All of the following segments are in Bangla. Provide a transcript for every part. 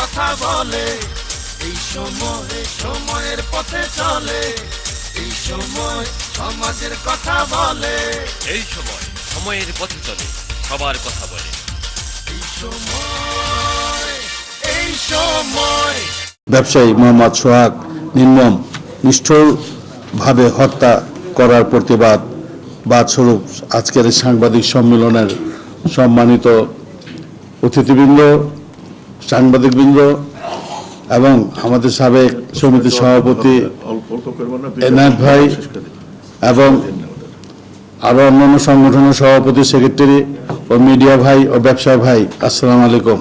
কথা বলে। এই সময় সময়ের পথে চলে। এই সময় সমাজের কথা বলে। এই সময় সময়ের পথে চলে সবার কথা বলে। এই সময় এই সময়। ব্যবসায়ী মোহাম্মদ সোহাগ নির্মম নিষ্ঠুরভাবে হত্যা করার প্রতিবাদ। বাদস্বরূপ আজকের সাংবাদিক সম্মেলনের সম্মানিত অতিথিবৃন্দ সাংবাদিকবৃন্দ এবং আমাদের সাবেক সমিতির সভাপতি এনায়েত ভাই এবং আরও অন্যান্য সংগঠনের সভাপতি, সেক্রেটারি ও মিডিয়া ভাই ও ব্যবসায়ী ভাই, আসসালামু আলাইকুম।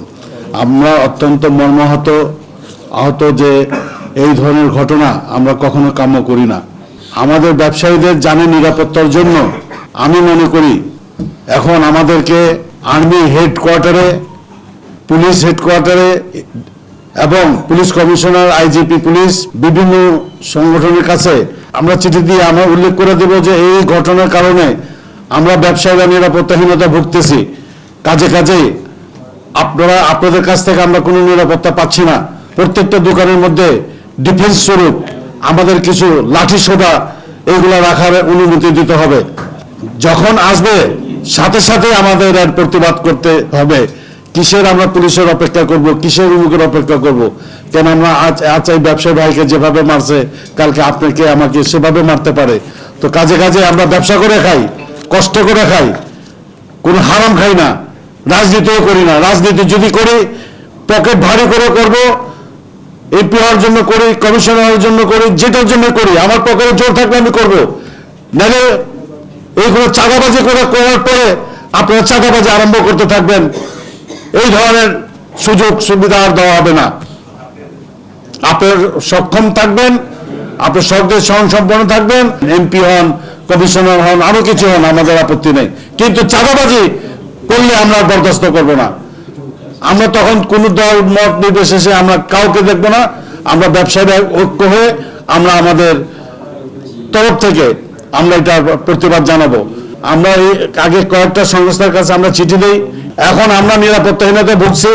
আমরা অত্যন্ত মর্মাহত, আহত যে এই ধরনের ঘটনা আমরা কখনো কাম্য করি না। আমাদের ব্যবসায়ীদের জানে নিরাপত্তার জন্য আমি মনে করি, এখন আমাদেরকে আর্মি হেডকোয়ার্টারে পুলিশ হেডকোয়ার্টারে এবং পুলিশ কমিশনার, আইজিপি পুলিশ, বিভিন্ন সংগঠনের কাছে আমরা চিঠি দিয়ে আমরা উল্লেখ করে দেব যে এই ঘটনার কারণে আমরা ব্যবসায়ীরা নিরাপত্তাহীনতা ভুগতেছি। কাজে কাজে আপনারা, আপনাদের কাছ থেকে আমরা কোনো নিরাপত্তা পাচ্ছি না। প্রত্যেকটা দোকানের মধ্যে ডিফেন্স স্বরূপ, আমাদের কিছু লাঠি সোডা এগুলো রাখার অনুমতি দিতে হবে। যখন আসবে, সাথে সাথে আমাদের এর প্রতিবাদ করতে হবে। কিসের আমরা পুলিশের অপেক্ষা করব? কিসের উমুকের অপেক্ষা করব? কেন আমরা আজ আজ এই ব্যবসায়ী ভাইকে যেভাবে মারছে, কালকে আপনাকে আমাকে সেভাবে মারতে পারে? তো কাজে কাজে আমরা ব্যবসা করে খাই, কষ্ট করে খাই, কোনো হারাম খাই না, রাজনীতিও করি না। রাজনীতি যদি করি পকেট ভারী করে করব এমপি হওয়ার জন্য করি কমিশনার হওয়ার জন্য করি, যেটার জন্য করি, আমার পকেটে জোর থাকলে আমি করব। নাহলে এইগুলো চাঁদাবাজি করে করার পরে আপনারা চাঁদাবাজি আরম্ভ করতে থাকবেন। এই ধরনের সুযোগ সুবিধা আর দেওয়া হবে না। আপনার সক্ষম থাকবেন, আপনার সরকারের স্বয়ং সম্পন্ন থাকবেন এমপি হন কমিশনার হন, আরও কিছু হন, আমাদের আপত্তি নেই। কিন্তু চাঁদাবাজি করলে আমরা বরদাস্ত করব না। আমরা তখন কোন দল, মত নির্বিশেষে আমরা কাউকে দেখব না। আমরা ব্যবসায়ীরা ঐক্য হয়ে আমরা আমাদের তরফ থেকে আমরা এটা প্রতিবাদ জানাব। আমরা আগে কয়েকটা সংস্থার কাছে আমরা চিঠি দিই। এখন আমরা নিরাপত্তাহীনতা ভুগছি,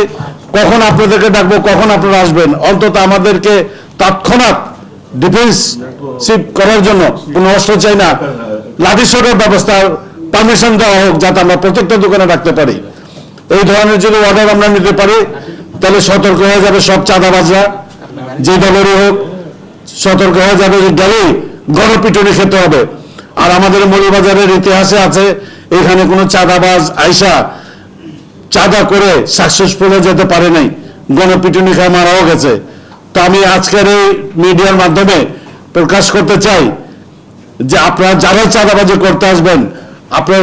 কখন আপনাদেরকে ডাকবো, কখন আপনারা আসবেন? অন্তত আমাদেরকে তৎক্ষণাৎ ডিফেন্সিভ করার জন্য কোনো অস্ত্র চাই না। লাঠি সোটার ব্যবস্থা পারমিশন দেওয়া হোক, যাতে আমরা প্রত্যেকটা দোকানে রাখতে পারি। এই ধরনের যদি অর্ডার আমরা নিতে পারি, তাহলে সতর্ক হয়ে যাবে সব চাঁদাবাজরা, যে দলেরই হোক, সতর্ক হয়ে যাবে যে গেলেই গণপিটুনি খেতে হবে। আর আমাদের মৌলবাজারের ইতিহাসে আছে, এখানে কোনো চাঁদাবাজ আইসা চাঁদা করে সাকসেসফুল যেতে পারে নাই। গণপিটুনি খায় মারাও গেছে। তো আমি আজকের এই মিডিয়ার মাধ্যমে প্রকাশ করতে চাই যে আপনারা যারা চাঁদাবাজি করতে আসবেন, আপনারা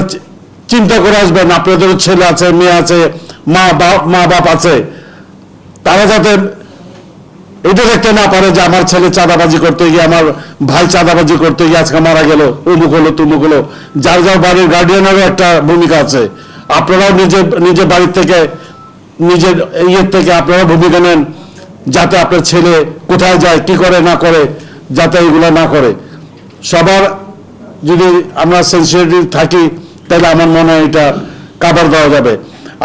চিন্তা করে আসবেন, আপনাদের ছেলে আছে, মেয়ে আছে, মা বাপ মা বাপ আছে, তারা যাতে এটা দেখতে না পারে যে আমার ছেলে চাঁদাবাজি করতে গিয়ে, আমার ভাই চাঁদাবাজি করতে গিয়ে আজকে মারা গেল উমুক হলো, তুমুক হলো। যার যার বাড়ির গার্ডিয়ানেরও একটা ভূমিকা আছে। আপনারাও নিজের নিজের বাড়ির থেকে, নিজের ইয়ের থেকে আপনারা ভূমিকা নেন, যাতে আপনার ছেলে কোথায় যায়, কি করে, না করে, যাতে এগুলো না করে। সবার যদি আমরা সেন্সিটিভ থাকি, তাহলে আমার মনে হয় এটা কাবার দেওয়া যাবে।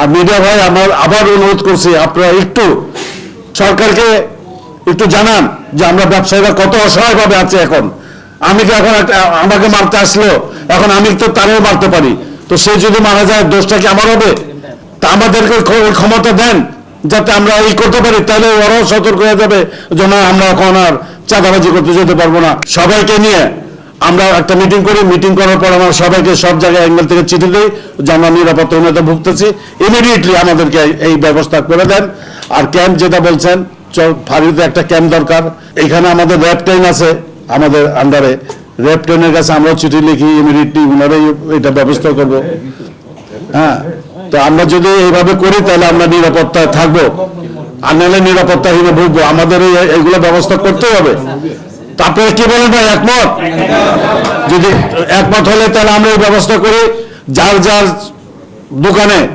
আর মিডিয়া ভাই, আমার আবার অনুরোধ করছি, আপনারা একটু সরকারকে একটু জানান যে আমরা ব্যবসায়ীরা কত অসহায়ভাবে আছে এখন। আমি তো এখন আমাকে মারতে আসলো? এখন আমি তো তারেও মারতে পারি। তো সে যদি মারা যায়, দোষটা কি আমার হবে? তা আমাদেরকে ক্ষমতা দেন, যাতে আমরা এই করতে পারি, তাহলে ওরাও সতর্ক হয়ে যাবে যে না, আমরা এখন আর চাঁদাবাজি করতে যেতে পারব না। সবাইকে নিয়ে আমরা একটা মিটিং করি মিটিং করার পর আমরা সবাইকে সব জায়গায় অ্যাঙ্গেল থেকে চিঠি দিই যে আমরা নিরাপত্তাহীনতা ভুগতেছি। ইমিডিয়েটলি আমাদেরকে এই- ব্যবস্থা করে দেন। আর ক্যাম্প যেটা বলছেন, চল ফাঁড়িতে একটা ক্যাম্প দরকার। এখানে আমাদের র্যাব ট্রেন আছে, আমাদের আন্ডারে র্যাব ট্রেনের কাছে আমরাও চিঠি লিখি, ইমিডিয়েটলি ওনারাই এটা ব্যবস্থা করব। হ্যাঁ তো আমরা যদি এইভাবে করি, তাহলে আমরা নিরাপত্তায় থাকব। আর নাহলে নিরাপত্তাহীন ভুগবো। আমাদের এই- এইগুলো ব্যবস্থা করতে হবে। তারপরে কি বলেন ভাই, একমত? যদি একমত হলে তাহলে আমরা এই ব্যবস্থা করি, যার যার দোকানে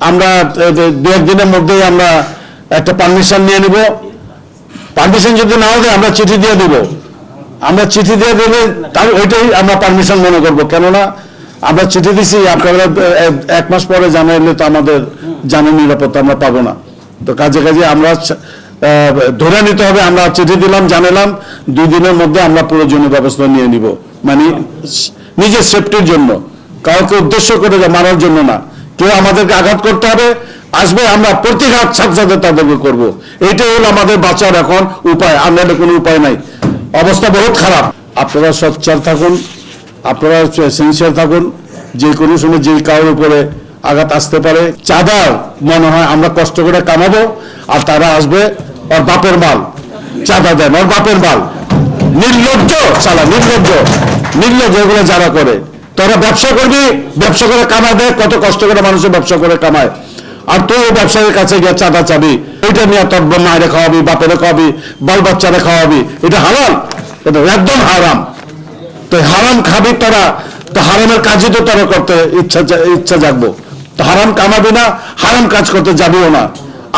আমরা দু একদিনের মধ্যেই আমরা একটা পারমিশন নিয়ে নিব। পারমিশন যদি নাও দেয়, আমরা চিঠি দিয়ে দিব। আমরা চিঠি দিয়ে দেবে তার ওইটাই আমরা পারমিশন মনে করব। কেননা আমরা চিঠি দিছি, আপনারা এক মাস পরে জানাইলে তো আমাদের জানের নিরাপত্তা আমরা পাবো না। তো কাজে কাজে আমরা ধরে নিতে হবে, আমরা চিঠি দিলাম, জানালাম, দুই দিনের মধ্যে আমরা প্রয়োজনীয় ব্যবস্থা নিয়ে নিব। মানে নিজের সেফটির জন্য। কাউকে উদ্দেশ্য করে মারার জন্য না। কেউ আমাদেরকে আঘাত করতে হবে, আসবে, আমরা প্রতিঘাত সাথে তাদেরকে করব। এটাই হলো আমাদের বাঁচার এখন উপায়। আমরা কোনো উপায় নাই। অবস্থা বহুত খারাপ। আপনারা সচ্চার থাকুন, আপনারা সিনসিয়ার থাকুন, যে কোনো সময় যে কারোর উপরে আঘাত আসতে পারে, চাঁদার মনে হয় আমরা কষ্ট করে কামাবো, আর তারা আসবে ওর বাপের মাল। চাঁদা দেন, ওর বাপের মাল। নির্লজ্জ চালা নির্লজ্জ। নির্লজ্জ এগুলো যারা করে। তোরা ব্যবসা করবি, ব্যবসা করে কামাবে, কত কষ্ট করে মানুষের ব্যবসা করে কামায়। আর তুই ব্যবসায়ীর কাছে গিয়ে চাঁদা চাবি। এটা নিয়ে তোর মায়ের খাওয়াবি বাপের খাওয়াবি বাল বাচ্চারে খাওয়াবি এটা হালাল এটা একদম হারাম। তো হারাম খাবি তোরা, তো হারামের কাজই তো তোরা করতে ইচ্ছা ইচ্ছা জাগবো। তো হারাম কামাবি না, হারাম কাজ করতে যাবিও না।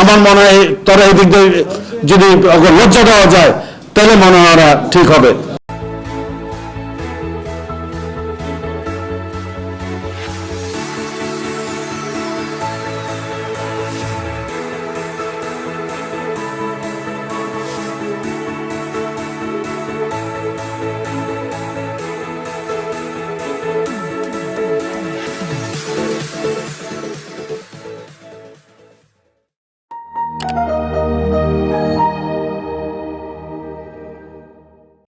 আমার মনে হয় তোরা এদিক দিয়ে যদি লজ্জা দেওয়া যায়, তাহলে মনে হয় ঠিক হবে।